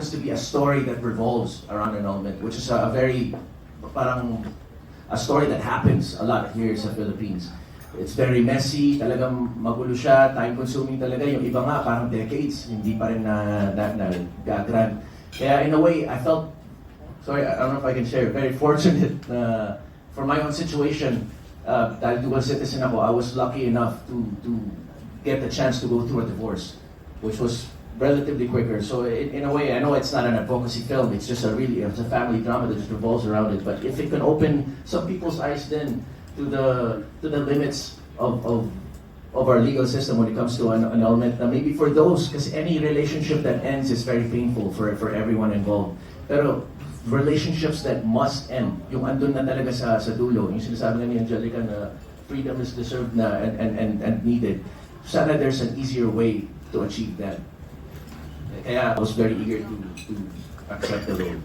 happens to be a story that revolves around annulment, which is a, a very, parang, a story that happens a lot here sa Philippines. It's very messy, talagang magulo siya, time-consuming talaga. Yung iba nga, parang decades, hindi pa rin na, na, na, gagrant. Kaya in a way, I felt, sorry, I don't know if I can share, very fortunate na for my own situation, uh, dahil dual citizen ako, I was lucky enough to, to get the chance to go through a divorce, which was relatively quicker. So in, in a way, I know it's not an advocacy film. It's just a really it's a family drama that just revolves around it. But if it can open some people's eyes then to the to the limits of of of our legal system when it comes to an annulment, na maybe for those, because any relationship that ends is very painful for for everyone involved. Pero relationships that must end, yung andun na talaga sa sa dulo, yung sinasabi ni Angelica na freedom is deserved na and and and, and needed. Sana there's an easier way to achieve that. Kaya I was very eager to, to accept the role.